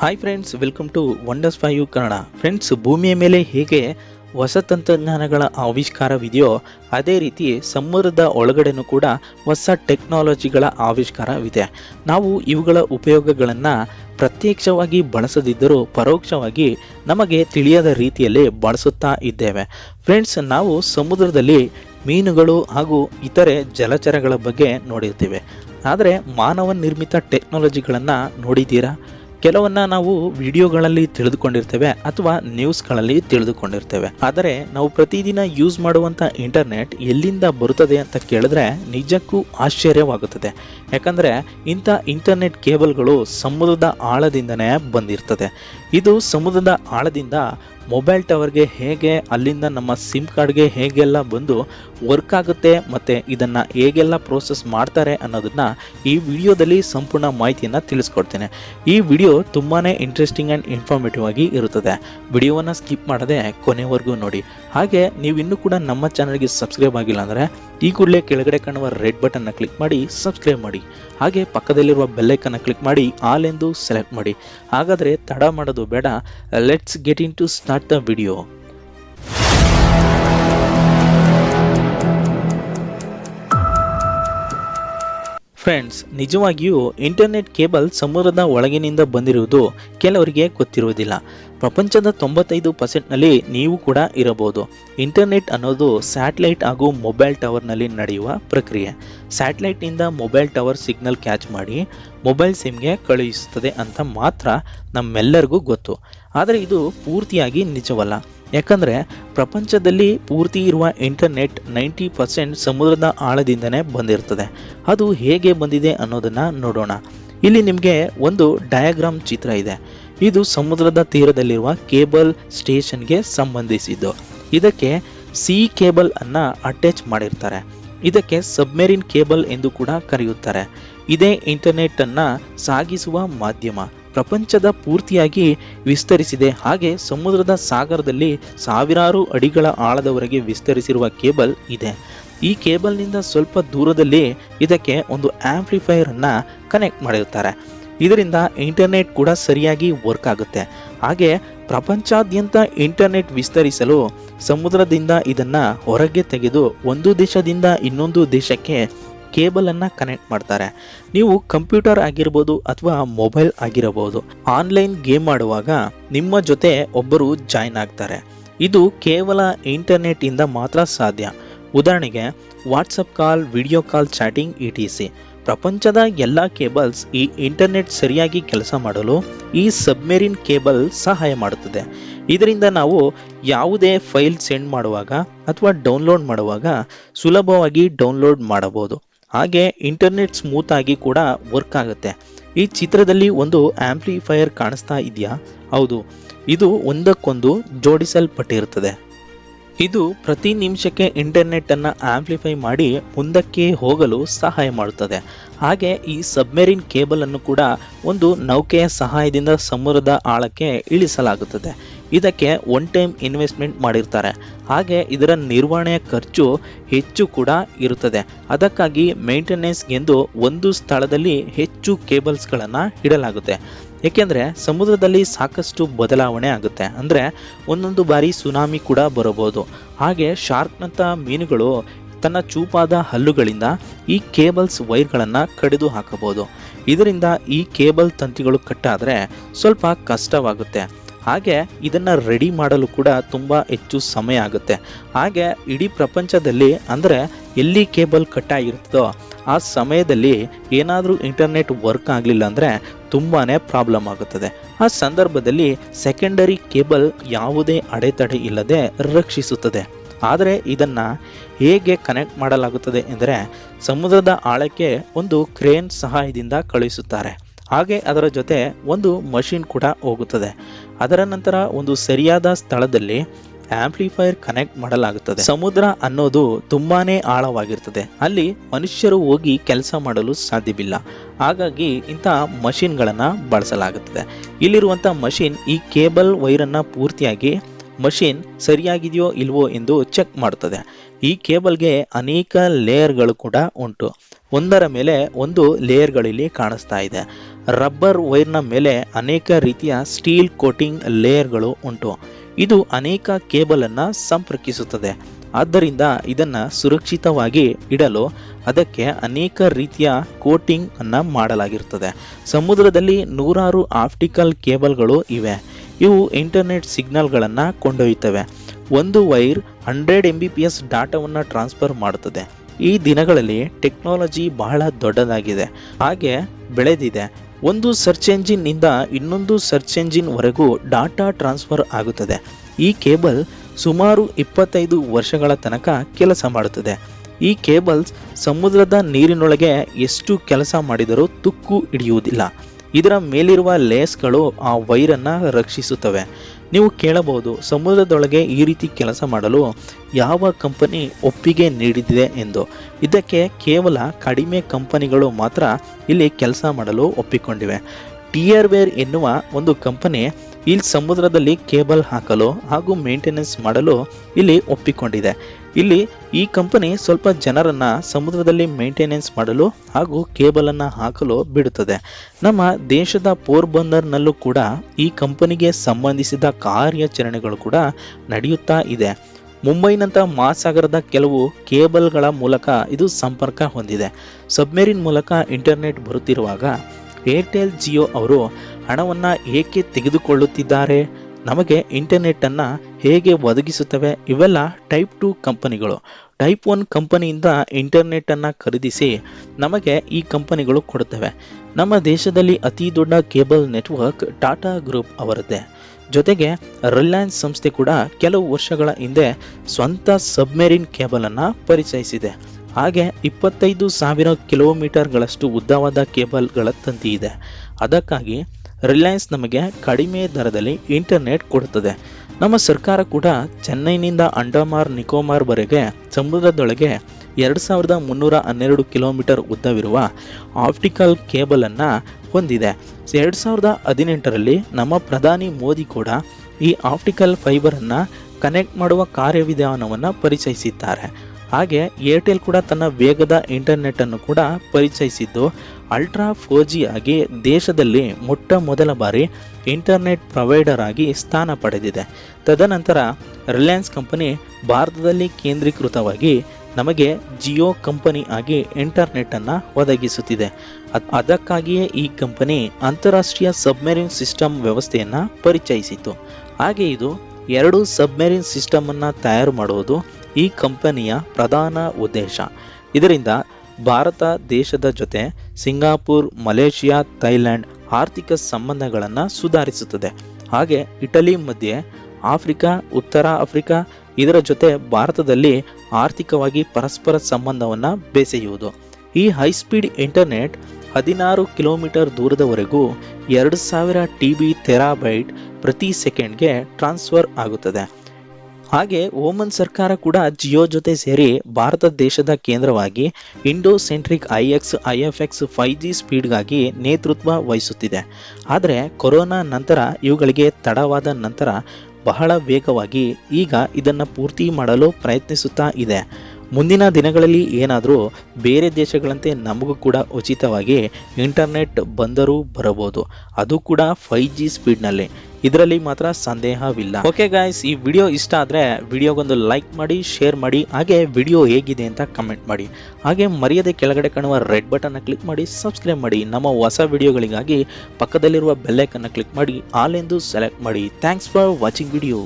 Hi friends welcome to wonders five Kannada friends ಭೂಮಿಯ ಮೇಲೆ ಹೇಗೆ ಹೊಸ ತಂತ್ರಜ್ಞಾನಗಳ ಆವಿಷ್ಕಾರವಿದೆಯೋ ಅದೇ ರೀತಿ ಸಮುದ್ರದ ಒಳಗಡೆನೂ ಕೂಡ ಹೊಸ ಟೆಕ್ನಾಲಜಿಗಳ ಆವಿಷ್ಕಾರವಿದೆ. ನಾವು ಇವುಗಳ ಉಪಯೋಗಗಳನ್ನು ಪ್ರತ್ಯಕ್ಷವಾಗಿ ಬಳಸದಿದ್ದರೂ ಪರೋಕ್ಷವಾಗಿ ನಮಗೆ ತಿಳಿಯದ ರೀತಿಯಲ್ಲಿ ಬಳಸುತ್ತಾ ಇದ್ದೇವೆ. ಫ್ರೆಂಡ್ಸ್ ನಾವು ಸಮುದ್ರದಲ್ಲಿ ಮೀನುಗಳು ಹಾಗೂ ಇತರೆ ಜಲಚರಗಳ ಬಗ್ಗೆ ನೋಡಿರ್ತೀವಿ. ಆದರೆ ಮಾನವ ನಿರ್ಮಿತ ಟೆಕ್ನಾಲಜಿಗಳನ್ನು ನೋಡಿದ್ದೀರಾ? ಕೆಲವನ್ನ ನಾವು ವಿಡಿಯೋಗಳಲ್ಲಿ ತಿಳಿದುಕೊಂಡಿರ್ತೇವೆ ಅಥವಾ ನ್ಯೂಸ್ಗಳಲ್ಲಿ ತಿಳಿದುಕೊಂಡಿರ್ತೇವೆ. ಆದರೆ ನಾವು ಪ್ರತಿದಿನ ಯೂಸ್ ಮಾಡುವಂತ ಇಂಟರ್ನೆಟ್ ಎಲ್ಲಿಂದ ಬರುತ್ತದೆ ಅಂತ ಕೇಳಿದ್ರೆ ನಿಜಕ್ಕೂ ಆಶ್ಚರ್ಯವಾಗುತ್ತದೆ. ಯಾಕಂದ್ರೆ ಇಂಥ ಇಂಟರ್ನೆಟ್ ಕೇಬಲ್ಗಳು ಸಮುದ್ರದ ಆಳದಿಂದನೇ ಬಂದಿರ್ತದೆ. ಇದು ಸಮುದ್ರದ ಆಳದಿಂದ ಮೊಬೈಲ್ ಟವರ್ಗೆ ಹೇಗೆ ಅಲ್ಲಿಂದ ನಮ್ಮ ಸಿಮ್ ಕಾರ್ಡ್ಗೆ ಹೇಗೆಲ್ಲ ಬಂದು ವರ್ಕ್ ಆಗುತ್ತೆ ಮತ್ತು ಇದನ್ನು ಹೇಗೆಲ್ಲ ಪ್ರೋಸೆಸ್ ಮಾಡ್ತಾರೆ ಅನ್ನೋದನ್ನು ಈ ವಿಡಿಯೋದಲ್ಲಿ ಸಂಪೂರ್ಣ ಮಾಹಿತಿಯನ್ನು ತಿಳಿಸ್ಕೊಡ್ತೇನೆ. ಈ ವಿಡಿಯೋ ತುಂಬಾ ಇಂಟ್ರೆಸ್ಟಿಂಗ್ ಆ್ಯಂಡ್ ಇನ್ಫಾರ್ಮೇಟಿವ್ ಆಗಿ ಇರುತ್ತದೆ. ವಿಡಿಯೋವನ್ನು ಸ್ಕಿಪ್ ಮಾಡದೆ ಕೊನೆವರೆಗೂ ನೋಡಿ. ಹಾಗೆ ನೀವು ಇನ್ನೂ ಕೂಡ ನಮ್ಮ ಚಾನಲ್ಗೆ ಸಬ್ಸ್ಕ್ರೈಬ್ ಆಗಿಲ್ಲ ಅಂದರೆ ಈ ಕೂಡಲೇ ಕೆಳಗಡೆ ಕಾಣುವ ರೆಡ್ ಬಟನ್ನ ಕ್ಲಿಕ್ ಮಾಡಿ ಸಬ್ಸ್ಕ್ರೈಬ್ ಮಾಡಿ. ಹಾಗೆ ಪಕ್ಕದಲ್ಲಿರುವ ಬೆಲ್ಲೈಕನ್ನ ಕ್ಲಿಕ್ ಮಾಡಿ ಆಲ್ ಎಂದು ಸೆಲೆಕ್ಟ್ ಮಾಡಿ. ಹಾಗಾದರೆ ತಡ ಮಾಡೋದು ಬೇಡ. Let's get in to start the video friends ನಿಜವಾಗಿಯೂ ಇಂಟರ್ನೆಟ್ ಕೇಬಲ್ ಸಮುದ್ರದ ಒಳಗಿನಿಂದ ಬಂದಿರುವುದು ಕೆಲವರಿಗೆ ಗೊತ್ತಿರುವುದಿಲ್ಲ. ಪ್ರಪಂಚದ ತೊಂಬತ್ತೈದು ಪರ್ಸೆಂಟ್ನಲ್ಲಿ ನೀವು ಕೂಡ ಇರಬಹುದು. ಇಂಟರ್ನೆಟ್ ಅನ್ನೋದು ಸ್ಯಾಟಲೈಟ್ ಹಾಗೂ ಮೊಬೈಲ್ ಟವರ್ನಲ್ಲಿ ನಡೆಯುವ ಪ್ರಕ್ರಿಯೆ. ಸ್ಯಾಟಲೈಟ್ನಿಂದ ಮೊಬೈಲ್ ಟವರ್ ಸಿಗ್ನಲ್ ಕ್ಯಾಚ್ ಮಾಡಿ ಮೊಬೈಲ್ ಸಿಮ್ಗೆ ಕಳುಹಿಸುತ್ತದೆ ಅಂತ ಮಾತ್ರ ನಮ್ಮೆಲ್ಲರಿಗೂ ಗೊತ್ತು. ಆದರೆ ಇದು ಪೂರ್ತಿಯಾಗಿ ನಿಜವಲ್ಲ. ಯಾಕಂದರೆ ಪ್ರಪಂಚದಲ್ಲಿ ಪೂರ್ತಿ ಇರುವ ಇಂಟರ್ನೆಟ್ ನೈಂಟಿ ಪರ್ಸೆಂಟ್ ಸಮುದ್ರದ ಆಳದಿಂದನೇ ಬಂದಿರ್ತದೆ. ಅದು ಹೇಗೆ ಬಂದಿದೆ ಅನ್ನೋದನ್ನು ನೋಡೋಣ. ಇಲ್ಲಿ ನಿಮಗೆ ಒಂದು ಡಯಾಗ್ರಾಮ್ ಚಿತ್ರ ಇದೆ. ಇದು ಸಮುದ್ರದ ತೀರದಲ್ಲಿರುವ ಕೇಬಲ್ ಸ್ಟೇಷನ್ಗೆ ಸಂಬಂಧಿಸಿದ್ದು. ಇದಕ್ಕೆ ಸಿ ಕೇಬಲ್ ಅನ್ನು ಅಟ್ಯಾಚ್ ಮಾಡಿರ್ತಾರೆ. ಇದಕ್ಕೆ ಸಬ್ಮೆರಿನ್ ಕೇಬಲ್ ಎಂದು ಕೂಡ ಕರೆಯುತ್ತಾರೆ. ಇದೇ ಇಂಟರ್ನೆಟ್ ಅನ್ನ ಸಾಗಿಸುವ ಮಾಧ್ಯಮ. ಪ್ರಪಂಚದ ಪೂರ್ತಿಯಾಗಿ ವಿಸ್ತರಿಸಿದೆ. ಹಾಗೆ ಸಮುದ್ರದ ಸಾಗರದಲ್ಲಿ ಸಾವಿರಾರು ಅಡಿಗಳ ಆಳದವರೆಗೆ ವಿಸ್ತರಿಸಿರುವ ಕೇಬಲ್ ಇದೆ. ಈ ಕೇಬಲ್ನಿಂದ ಸ್ವಲ್ಪ ದೂರದಲ್ಲಿ ಇದಕ್ಕೆ ಒಂದು ಆಂಪ್ಲಿಫೈಯರ್ ಅನ್ನ ಕನೆಕ್ಟ್ ಮಾಡಿರ್ತಾರೆ ಇದರಿಂದ ಇಂಟರ್ನೆಟ್ ಕೂಡ ಸರಿಯಾಗಿ ವರ್ಕ್ ಆಗುತ್ತೆ. ಹಾಗೆ ಪ್ರಪಂಚಾದ್ಯಂತ ಇಂಟರ್ನೆಟ್ ವಿಸ್ತರಿಸಲು ಸಮುದ್ರದಿಂದ ಇದನ್ನ ಹೊರಗೆ ತೆಗೆದು ಒಂದು ದೇಶದಿಂದ ಇನ್ನೊಂದು ದೇಶಕ್ಕೆ ಕೇಬಲ್ ಅನ್ನ ಕನೆಕ್ಟ್ ಮಾಡ್ತಾರೆ. ನೀವು ಕಂಪ್ಯೂಟರ್ ಆಗಿರ್ಬೋದು ಅಥವಾ ಮೊಬೈಲ್ ಆಗಿರಬಹುದು. ಆನ್ಲೈನ್ ಗೇಮ್ ಆಡುವಾಗ ನಿಮ್ಮ ಜೊತೆ ಒಬ್ಬರು ಜಾಯ್ನ್ ಆಗ್ತಾರೆ. ಇದು ಕೇವಲ ಇಂಟರ್ನೆಟ್ ಇಂದ ಮಾತ್ರ ಸಾಧ್ಯ. ಉದಾಹರಣೆಗೆ, WhatsApp call, video call, chatting, E T C. ಪ್ರಪಂಚದ ಎಲ್ಲ ಕೇಬಲ್ಸ್ ಈ ಇಂಟರ್ನೆಟ್ ಸರಿಯಾಗಿ ಕೆಲಸ ಮಾಡಲು ಈ ಸಬ್ಮೆರಿನ್ ಕೇಬಲ್ ಸಹಾಯ ಮಾಡುತ್ತದೆ. ಇದರಿಂದ ನಾವು ಯಾವುದೇ ಫೈಲ್ ಸೆಂಡ್ ಮಾಡುವಾಗ ಅಥವಾ ಡೌನ್ಲೋಡ್ ಮಾಡುವಾಗ ಸುಲಭವಾಗಿ ಡೌನ್ಲೋಡ್ ಮಾಡಬಹುದು. ಹಾಗೆ ಇಂಟರ್ನೆಟ್ ಸ್ಮೂತ್ ಆಗಿ ಕೂಡ ವರ್ಕ್ ಆಗುತ್ತೆ. ಈ ಚಿತ್ರದಲ್ಲಿ ಒಂದು ಆಂಪ್ಲಿಫೈಯರ್ ಕಾಣಿಸ್ತಾ ಇದೆಯಾ? ಹೌದು, ಇದು ಒಂದಕ್ಕೊಂದು ಜೋಡಿಸಲ್ಪಟ್ಟಿರುತ್ತದೆ. ಇದು ಪ್ರತಿ ನಿಮಿಷಕ್ಕೆ ಇಂಟರ್ನೆಟ್ ಅನ್ನ ಆಂಪ್ಲಿಫೈ ಮಾಡಿ ಮುಂದಕ್ಕೆ ಹೋಗಲು ಸಹಾಯ ಮಾಡುತ್ತದೆ. ಹಾಗೆ ಈ ಸಬ್ಮೆರಿನ್ ಕೇಬಲ್ ಅನ್ನು ಕೂಡ ಒಂದು ನೌಕೆಯ ಸಹಾಯದಿಂದ ಸಮುದ್ರದ ಆಳಕ್ಕೆ ಇಳಿಸಲಾಗುತ್ತದೆ. ಇದಕ್ಕೆ ಒನ್ ಟೈಮ್ ಇನ್ವೆಸ್ಟ್ಮೆಂಟ್ ಮಾಡಿರ್ತಾರೆ. ಹಾಗೆ ಇದರ ನಿರ್ವಹಣೆಯ ಖರ್ಚು ಹೆಚ್ಚು ಕೂಡ ಇರುತ್ತದೆ. ಅದಕ್ಕಾಗಿ ಮೇಂಟೆನೆನ್ಸ್ ಎಂದು ಒಂದು ಸ್ಥಳದಲ್ಲಿ ಹೆಚ್ಚು ಕೇಬಲ್ಸ್ಗಳನ್ನು ಇಡಲಾಗುತ್ತೆ. ಏಕೆಂದರೆ ಸಮುದ್ರದಲ್ಲಿ ಸಾಕಷ್ಟು ಬದಲಾವಣೆ ಆಗುತ್ತೆ. ಅಂದರೆ ಒಂದೊಂದು ಬಾರಿ ಸುನಾಮಿ ಕೂಡ ಬರಬಹುದು. ಹಾಗೆ ಶಾರ್ಕ್ನಂಥ ಮೀನುಗಳು ತನ್ನ ಚೂಪಾದ ಹಲ್ಲುಗಳಿಂದ ಈ ಕೇಬಲ್ಸ್ ವೈರ್ಗಳನ್ನು ಕಡಿದು ಹಾಕಬಹುದು. ಇದರಿಂದ ಈ ಕೇಬಲ್ ತಂತಿಗಳು ಕಟ್ಟಾದರೆ ಸ್ವಲ್ಪ ಕಷ್ಟವಾಗುತ್ತೆ. ಹಾಗೆ ಇದನ್ನು ರೆಡಿ ಮಾಡಲು ಕೂಡ ತುಂಬ ಹೆಚ್ಚು ಸಮಯ ಆಗುತ್ತೆ. ಹಾಗೆ ಇಡೀ ಪ್ರಪಂಚದಲ್ಲಿ ಅಂದರೆ ಎಲ್ಲಿ ಕೇಬಲ್ ಕಟ್ ಆಗಿರ್ತದೋ ಆ ಸಮಯದಲ್ಲಿ ಏನಾದರೂ ಇಂಟರ್ನೆಟ್ ವರ್ಕ್ ಆಗಲಿಲ್ಲ ಅಂದರೆ ತುಂಬಾ ಪ್ರಾಬ್ಲಮ್ ಆಗುತ್ತದೆ. ಆ ಸಂದರ್ಭದಲ್ಲಿ ಸೆಕೆಂಡರಿ ಕೇಬಲ್ ಯಾವುದೇ ಅಡೆತಡೆ ಇಲ್ಲದೆ ರಕ್ಷಿಸುತ್ತದೆ. ಆದರೆ ಇದನ್ನು ಹೇಗೆ ಕನೆಕ್ಟ್ ಮಾಡಲಾಗುತ್ತದೆ ಎಂದರೆ ಸಮುದ್ರದ ಆಳಕ್ಕೆ ಒಂದು ಕ್ರೇನ್ ಸಹಾಯದಿಂದ ಕಳುಹಿಸುತ್ತಾರೆ. ಹಾಗೆ ಅದರ ಜೊತೆ ಒಂದು ಮಷಿನ್ ಕೂಡ ಹೋಗುತ್ತದೆ. ಅದರ ನಂತರ ಒಂದು ಸರಿಯಾದ ಸ್ಥಳದಲ್ಲಿ ಆಂಪ್ಲಿಫೈಯರ್ ಕನೆಕ್ಟ್ ಮಾಡಲಾಗುತ್ತದೆ. ಸಮುದ್ರ ಅನ್ನೋದು ತುಂಬಾನೇ ಆಳವಾಗಿರ್ತದೆ. ಅಲ್ಲಿ ಮನುಷ್ಯರು ಹೋಗಿ ಕೆಲಸ ಮಾಡಲು ಸಾಧ್ಯವಿಲ್ಲ. ಹಾಗಾಗಿ ಇಂಥ ಮಷಿನ್ಗಳನ್ನು ಬಳಸಲಾಗುತ್ತದೆ. ಇಲ್ಲಿರುವಂಥ ಮಷಿನ್ ಈ ಕೇಬಲ್ ವೈರನ್ನು ಪೂರ್ತಿಯಾಗಿ ಮಷಿನ್ ಸರಿಯಾಗಿದೆಯೋ ಇಲ್ವೋ ಎಂದು ಚೆಕ್ ಮಾಡುತ್ತದೆ. ಈ ಕೇಬಲ್ಗೆ ಅನೇಕ ಲೇಯರ್ಗಳು ಕೂಡ ಉಂಟು. ಒಂದರ ಮೇಲೆ ಒಂದು ಲೇಯರ್ಗಳಿಲ್ಲಿ ಕಾಣಿಸ್ತಾ ಇದೆ. ರಬ್ಬರ್ ವೈರ್ನ ಮೇಲೆ ಅನೇಕ ರೀತಿಯ ಸ್ಟೀಲ್ ಕೋಟಿಂಗ್ ಲೇಯರ್ಗಳು ಉಂಟು. ಇದು ಅನೇಕ ಕೇಬಲ್ ಅನ್ನ ಸಂಪರ್ಕಿಸುತ್ತದೆ. ಆದ್ದರಿಂದ ಇದನ್ನು ಸುರಕ್ಷಿತವಾಗಿ ಇಡಲು ಅದಕ್ಕೆ ಅನೇಕ ರೀತಿಯ ಕೋಟಿಂಗ್ ಅನ್ನ ಮಾಡಲಾಗಿರುತ್ತದೆ. ಸಮುದ್ರದಲ್ಲಿ ನೂರಾರು ಆಪ್ಟಿಕಲ್ ಕೇಬಲ್ಗಳು ಇವೆ. ಇವು ಇಂಟರ್ನೆಟ್ ಸಿಗ್ನಲ್ಗಳನ್ನು ಕೊಂಡೊಯ್ಯುತ್ತವೆ. ಒಂದು wire hundred M B P S ಡಾಟಾವನ್ನು ಟ್ರಾನ್ಸ್ಫರ್ ಮಾಡುತ್ತದೆ. ಈ ದಿನಗಳಲ್ಲಿ ಟೆಕ್ನಾಲಜಿ ಬಹಳ ದೊಡ್ಡದಾಗಿದೆ. ಹಾಗೆ ಬೆಳೆದಿದೆ. ಒಂದು ಸರ್ಚ್ ಎಂಜಿನ್ನಿಂದ ಇನ್ನೊಂದು ಸರ್ಚ್ ಎಂಜಿನ್ ವರೆಗೂ ಡಾಟಾ ಟ್ರಾನ್ಸ್ಫರ್ ಆಗುತ್ತದೆ. ಈ ಕೇಬಲ್ ಸುಮಾರು ಇಪ್ಪತ್ತೈದು ವರ್ಷಗಳ ತನಕ ಕೆಲಸ ಮಾಡುತ್ತದೆ. ಈ ಕೇಬಲ್ಸ್ ಸಮುದ್ರದ ನೀರಿನೊಳಗೆ ಎಷ್ಟು ಕೆಲಸ ಮಾಡಿದರೂ ತುಕ್ಕು ಹಿಡಿಯುವುದಿಲ್ಲ. ಇದರ ಮೇಲಿರುವ ಲೇಸ್ಗಳು ಆ ವೈರನ್ನು ರಕ್ಷಿಸುತ್ತವೆ. ನೀವು ಕೇಳಬಹುದು, ಸಮುದ್ರದೊಳಗೆ ಈ ರೀತಿ ಕೆಲಸ ಮಾಡಲು ಯಾವ ಕಂಪನಿ ಒಪ್ಪಿಗೆ ನೀಡಿದೆ ಎಂದು. ಇದಕ್ಕೆ ಕೇವಲ ಕಡಿಮೆ ಕಂಪನಿಗಳು ಮಾತ್ರ ಇಲ್ಲಿ ಕೆಲಸ ಮಾಡಲು ಒಪ್ಪಿಕೊಂಡಿವೆ. ಟಿಯರ್ವೇರ್ ಎನ್ನುವ ಒಂದು ಕಂಪನಿ ಇಲ್ಲಿ ಸಮುದ್ರದಲ್ಲಿ ಕೇಬಲ್ ಹಾಕಲು ಹಾಗೂ ಮೇಂಟೆನೆನ್ಸ್ ಮಾಡಲು ಇಲ್ಲಿ ಒಪ್ಪಿಕೊಂಡಿದೆ. ಇಲ್ಲಿ ಈ ಕಂಪನಿ ಸ್ವಲ್ಪ ಜನರನ್ನ ಸಮುದ್ರದಲ್ಲಿ ಮೇಂಟೆನೆನ್ಸ್ ಮಾಡಲು ಹಾಗೂ ಕೇಬಲ್ ಅನ್ನ ಹಾಕಲು ಬಿಡುತ್ತದೆ. ನಮ್ಮ ದೇಶದ ಪೋರ್ಬಂದರ್ನಲ್ಲೂ ಕೂಡ ಈ ಕಂಪನಿಗೆ ಸಂಬಂಧಿಸಿದ ಕಾರ್ಯಾಚರಣೆಗಳು ಕೂಡ ನಡೆಯುತ್ತಾ ಇದೆ. ಮುಂಬೈನಂಥ ಮಹಾಸಾಗರದ ಕೆಲವು ಕೇಬಲ್ಗಳ ಮೂಲಕ ಇದು ಸಂಪರ್ಕ ಹೊಂದಿದೆ. ಸಬ್ಮೆರಿನ್ ಮೂಲಕ ಇಂಟರ್ನೆಟ್ ಬರುತ್ತಿರುವಾಗ ಏರ್ಟೆಲ್ ಜಿಯೋ ಅವರು ಹಣವನ್ನು ಏಕೆ ತೆಗೆದುಕೊಳ್ಳುತ್ತಿದ್ದಾರೆ? ನಮಗೆ ಇಂಟರ್ನೆಟ್ಟನ್ನು ಹೇಗೆ ಒದಗಿಸುತ್ತವೆ? ಇವೆಲ್ಲ ಟೈಪ್ ಟು ಕಂಪನಿಗಳು. ಟೈಪ್ ಒನ್ ಕಂಪನಿಯಿಂದ ಇಂಟರ್ನೆಟ್ಟನ್ನು ಖರೀದಿಸಿ ನಮಗೆ ಈ ಕಂಪನಿಗಳು ಕೊಡುತ್ತವೆ. ನಮ್ಮ ದೇಶದಲ್ಲಿ ಅತಿ ದೊಡ್ಡ ಕೇಬಲ್ ನೆಟ್ವರ್ಕ್ ಟಾಟಾ ಗ್ರೂಪ್ ಅವರದ್ದೇ. ಜೊತೆಗೆ ರಿಲಯನ್ಸ್ ಸಂಸ್ಥೆ ಕೂಡ ಕೆಲವು ವರ್ಷಗಳ ಹಿಂದೆ ಸ್ವಂತ ಸಬ್ಮೆರಿನ್ ಕೇಬಲ್ ಅನ್ನ ಪರಿಚಯಿಸಿದೆ. ಹಾಗೆ ಇಪ್ಪತ್ತೈದು ಸಾವಿರ ಕಿಲೋಮೀಟರ್ಗಳಷ್ಟು ಉದ್ದವಾದ ಕೇಬಲ್ಗಳ ತಂತಿ ಇದೆ ಅದಕ್ಕಾಗಿ ರಿಲಯನ್ಸ್ ನಮಗೆ ಕಡಿಮೆ ದರದಲ್ಲಿ ಇಂಟರ್ನೆಟ್ ಕೊಡುತ್ತದೆ. ನಮ್ಮ ಸರ್ಕಾರ ಕೂಡ ಚೆನ್ನೈನಿಂದ ಅಂಡಮಾರ್ ನಿಕೋಮಾರ್ವರೆಗೆ ಸಮುದ್ರದೊಳಗೆ ಎರಡು ಸಾವಿರದ ಮುನ್ನೂರ ಹನ್ನೆರಡು ಕಿಲೋಮೀಟರ್ ಉದ್ದವಿರುವ ಆಪ್ಟಿಕಲ್ ಕೇಬಲನ್ನು ಹೊಂದಿದೆ. ಎರಡು ಸಾವಿರದ ಹದಿನೆಂಟರಲ್ಲಿ ನಮ್ಮ ಪ್ರಧಾನಿ ಮೋದಿ ಕೂಡ ಈ ಆಪ್ಟಿಕಲ್ ಫೈಬರನ್ನು ಕನೆಕ್ಟ್ ಮಾಡುವ ಕಾರ್ಯವಿಧಾನವನ್ನು ಪರಿಚಯಿಸಿದ್ದಾರೆ. ಹಾಗೆ ಏರ್ಟೆಲ್ ಕೂಡ ತನ್ನ ವೇಗದ ಇಂಟರ್ನೆಟ್ ಅನ್ನು ಕೂಡ ಪರಿಚಯಿಸಿದ್ದು. ಅಲ್ಟ್ರಾ ಫೋರ್ ಜಿ ಆಗಿ ದೇಶದಲ್ಲಿ ಮೊಟ್ಟ ಮೊದಲ ಬಾರಿ ಇಂಟರ್ನೆಟ್ ಪ್ರೊವೈಡರ್ ಆಗಿ ಸ್ಥಾನ ಪಡೆದಿದೆ. ತದನಂತರ ರಿಲಯನ್ಸ್ ಕಂಪನಿ ಭಾರತದಲ್ಲಿ ಕೇಂದ್ರೀಕೃತವಾಗಿ ನಮಗೆ ಜಿಯೋ ಕಂಪನಿ ಆಗಿ ಇಂಟರ್ನೆಟ್ ಅನ್ನ ಒದಗಿಸುತ್ತಿದೆ. ಅದ್- ಅದಕ್ಕಾಗಿಯೇ ಈ ಕಂಪನಿ ಅಂತಾರಾಷ್ಟ್ರೀಯ ಸಬ್ಮೆರಿನ್ ಸಿಸ್ಟಮ್ ವ್ಯವಸ್ಥೆಯನ್ನು ಪರಿಚಯಿಸಿತು ಹಾಗೆ ಇದು ಎರಡು ಸಬ್ಮೆರಿನ್ ಸಿಸ್ಟಮ್ ಅನ್ನ ತಯಾರು ಮಾಡುವುದು ಈ ಕಂಪನಿಯ ಪ್ರಧಾನ ಉದ್ದೇಶ. ಇದರಿಂದ ಭಾರತ ದೇಶದ ಜೊತೆ ಸಿಂಗಾಪುರ್, ಮಲೇಷಿಯಾ, ಥೈಲ್ಯಾಂಡ್ ಆರ್ಥಿಕ ಸಂಬಂಧಗಳನ್ನು ಸುಧಾರಿಸುತ್ತದೆ. ಹಾಗೆ ಇಟಲಿ ಮಧ್ಯೆ ಆಫ್ರಿಕಾ, ಉತ್ತರ ಆಫ್ರಿಕಾ ಇದರ ಜೊತೆ ಭಾರತದಲ್ಲಿ ಆರ್ಥಿಕವಾಗಿ ಪರಸ್ಪರ ಸಂಬಂಧವನ್ನು ಬೆಸೆಯುವುದು. ಈ ಹೈಸ್ಪೀಡ್ ಇಂಟರ್ನೆಟ್ ಹದಿನಾರು ಕಿಲೋಮೀಟರ್ ದೂರದವರೆಗೂ ಎರಡು ಸಾವಿರ ಟಿ ಬಿ ತೆರಾಬೈಟ್ ಪ್ರತಿ ಸೆಕೆಂಡ್ಗೆ ಟ್ರಾನ್ಸ್ಫರ್ ಆಗುತ್ತದೆ. ಹಾಗೆ ಓಮನ್ ಸರ್ಕಾರ ಕೂಡ ಜಿಯೋ ಜೊತೆ ಸೇರಿ ಭಾರತ ದೇಶದ ಕೇಂದ್ರವಾಗಿ Indo centric I X, I F X five G ಸ್ಪೀಡ್ಗಾಗಿ ನೇತೃತ್ವ ವಹಿಸುತ್ತಿದೆ. ಆದರೆ ಕೊರೋನಾ ನಂತರ ಇವುಗಳಿಗೆ ತಡವಾದ ನಂತರ ಬಹಳ ವೇಗವಾಗಿ ಈಗ ಇದನ್ನು ಪೂರ್ತಿ ಮಾಡಲು ಪ್ರಯತ್ನಿಸುತ್ತಾ ಇದೆ. ಮುಂದಿನ ದಿನಗಳಲ್ಲಿ ಏನಾದರೂ ಬೇರೆ ದೇಶಗಳಂತೆ ನಮಗೂ ಕೂಡ ಉಚಿತವಾಗಿ ಇಂಟರ್ನೆಟ್ ಬಂದರೂ ಬರಬಹುದು. ಅದು ಕೂಡ ಫೈ ಜಿ ಸ್ಪೀಡ್ನಲ್ಲಿ ಇದರಲ್ಲಿ ಮಾತ್ರ ಸಂದೇಹವಿಲ್ಲ. ಓಕೆ ಗಾಯ್ಸ್ ಈ ವಿಡಿಯೋ ಇಷ್ಟ ಆದರೆ ವಿಡಿಯೋಗೊಂದು ಲೈಕ್ ಮಾಡಿ ಶೇರ್ ಮಾಡಿ, ಹಾಗೆ ವಿಡಿಯೋ ಹೇಗಿದೆ ಅಂತ ಕಮೆಂಟ್ ಮಾಡಿ. ಹಾಗೆ ಮರೆಯದೆ ಕೆಳಗಡೆ ಕಾಣುವ ರೆಡ್ ಬಟನ್ನ ಕ್ಲಿಕ್ ಮಾಡಿ ಸಬ್ಸ್ಕ್ರೈಬ್ ಮಾಡಿ. ನಮ್ಮ ಹೊಸ ವಿಡಿಯೋಗಳಿಗಾಗಿ ಪಕ್ಕದಲ್ಲಿರುವ ಬೆಲ್ಲೈಕನ್ನು ಕ್ಲಿಕ್ ಮಾಡಿ ಆಲ್ ಎಂದು ಸೆಲೆಕ್ಟ್ ಮಾಡಿ. Thanks for watching video